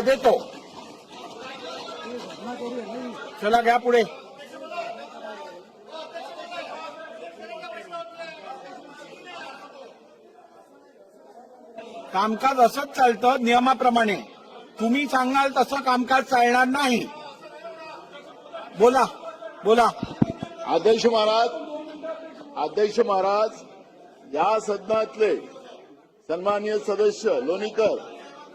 देतो. चला घ्या पुढे. कामकाज असंच चालतं नियमाप्रमाणे. तुम्ही सांगाल तसं कामकाज चालणार नाही. बोला बोला. अध्यक्ष महाराज अध्यक्ष महाराज या सदनातले सन्माननीय सदस्य लोणीकर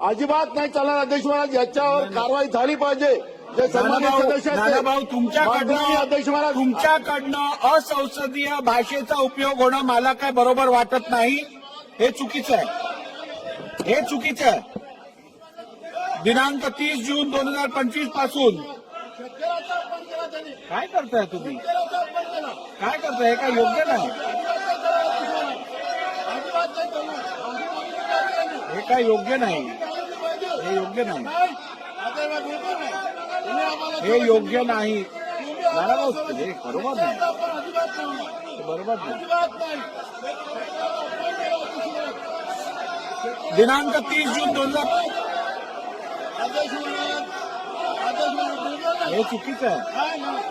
अजिबात नाही चालणार. अध्यक्ष महाराज याच्यावर कारवाई झाली पाहिजे. जे तुमच्याकडनं अध्यक्ष महाराज तुमच्याकडनं असंसदीय भाषेचा उपयोग होणं मला काय बरोबर वाटत नाही हे चुकीचं आहे. हे चुकीचं आहे. दिनांक तीस जून दोन हजार पंचवीसपासून काय करताय तुम्ही? काय करताय? हे काय योग्य नाही? हे काय योग्य नाही? हे योग्य नाही. हे योग्य नाही. हे बरोबर नाही. बरोबर नाही. दिनांक तीस जून दोन हजार हे चुकीचं आहे.